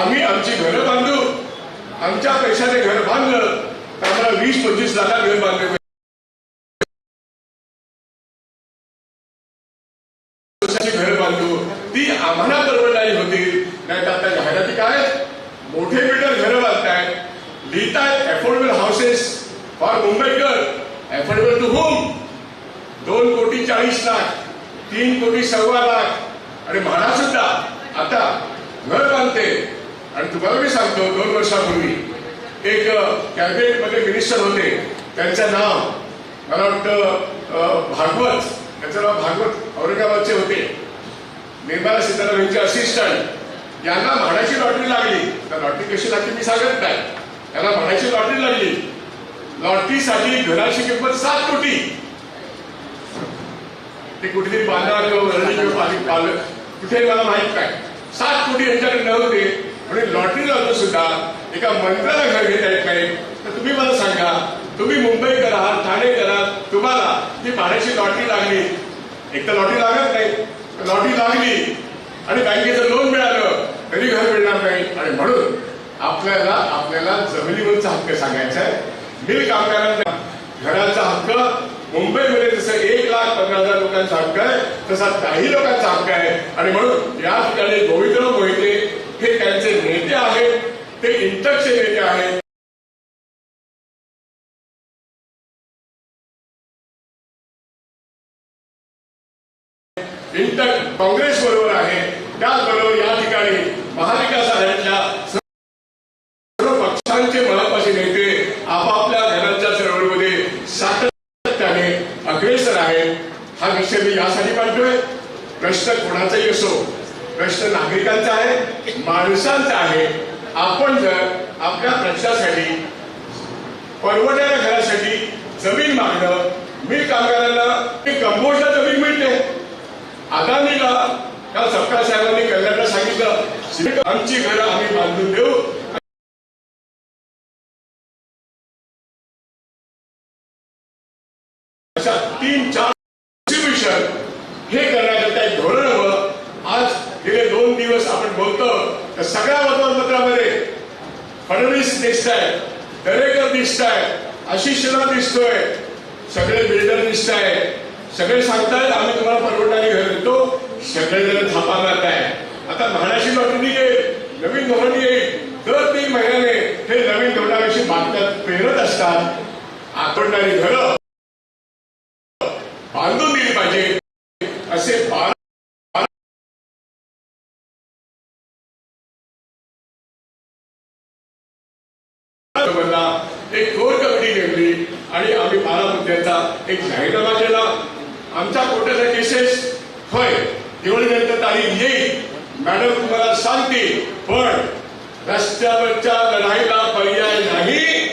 आम्ही आमची घरं बांधू आमच्या पैशाने घर बांधलं तर आम्हाला वीस पंचवीस लाखात घर बांधले. घर बांधू ती आम्हाला परवडणारी होती. नाही तर आता जाहिराती काय? मोठे बिल्डर घरं बांधतायत. लिहितायत affordable houses for Mumbaikar affordable to home दोन कोटी चाळीस लाख तीन कोटी सव्वा लाख. आणि म्हणा सुद्धा आता घर बांधते. आणि तुम्हाला मी सांगतो दोन वर्षापूर्वी एक कॅबिनेटमध्ये मिनिस्टर होते. त्यांचं नाव मला वाटतं भागवत त्यांचं नाव भागवत औरंगाबादचे होते. निर्मला सीतारामनचे असिस्टंट यांना म्हणायची लॉटरी लागली. तर लॉटरी कशी लागली मी सांगत नाही. त्यांना म्हणायची लॉटरी लागली. लॉटरीसाठी घराची किंमत सात कोटी. ते कुठली बांधा किंवा पालक पाणी पाल कुठे मला माहीत काय सात कोटी यांच्याकडे नव्हते. म्हणजे लॉटरी लागून सुद्धा. एका मंत्र्याला घर घेता येत नाही. तर तुम्ही मला सांगा तुम्ही मुंबईकर आहात ठाणेकर आहात तुम्हाला ती पाण्याची लॉटरी लागली एक तर लॉटरी लागत नाही लॉटरी लागली. आणि बँकेचं लोन मिळालं तरी घर मिळणार नाही. आणि म्हणून आपल्याला आपल्याला जमिनीवरचा हक्क सांगायचा आहे. मिल कामगारांना घराचा हक्क मुंबईमध्ये जसं एक लाख पंधरा हजार लोकांचा हक्क आहे तसा काही लोकांचा हक्क आहे. आणि म्हणून या ठिकाणी गोविंद मोहिते हे त्यांचे नेते आहेत ते केलेली आहे इंटर काँग्रेस बरोबर आहे. त्याचबरोबर या ठिकाणी महाविकास आघाडीच्या सर्व पक्षांचे महत्त्वाचे नेते आपापल्या घरांच्या चळवळीमध्ये सातत्याने अग्रेसर आहेत. हा विषय मी यासाठी मांडतोय. प्रश्न कोणाचाही असो प्रश्न नागरिकांचा आहे माणसांचा आहे. आपण जर आपल्या प्रश्नासाठी परवडणाऱ्या घरासाठी जमीन मागणं मी कामगारांना ते कंपोस्टला जमीन मिळते. अदानीला काल सपकाळ साहेबांनी कल्याणला सांगितलं आमची घरं आम्ही बांधून देऊ. अशा तीन चार हे करण्याकरता एक धोरण हवं. आज गेले दोन दिवस आपण बोलतो तर सगळ्या वर्तमानपत्रामध्ये फडणवीस दिसत आहेत दरेकर दिसत आहेत आशिष दिसतोय. सगळे बिल्डर दिसत आहेत सगळे सांगतायत आम्ही तुम्हाला परवडणारी घर देतो. सगळे जण थापा मारत आहे आता म्हाडाची लॉटरी येईल नवीन धोरण येईल. दर तीन महिन्याने हे नवीन धोरणाविषयी बातम्यात पेरत असतात. आकडणारी घरं बांधून दिली पाहिजे. असे आणि आम्ही बारा मुद्द्यांचा एक जाहीरनामा केला. आमच्या कोर्टाचा केसेस होय दिवाळीनंतर तारीख येईल. मॅडम तुम्हाला सांगतील पण रस्त्यावरच्या लढाईला पर्याय नाही.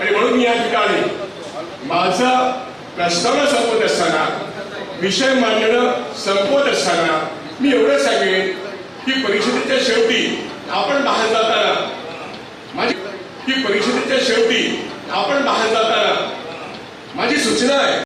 आणि म्हणून मी या ठिकाणी माझा प्रस्तावना संपवत असताना विषय मांडणं संपवत असताना मी एवढं सांगेन की परिषदेच्या शेवटी आपण बाहेर जाताना माझी की परिषदेच्या शेवटी आपण बाहेर जाताना माझी सूचना आहे.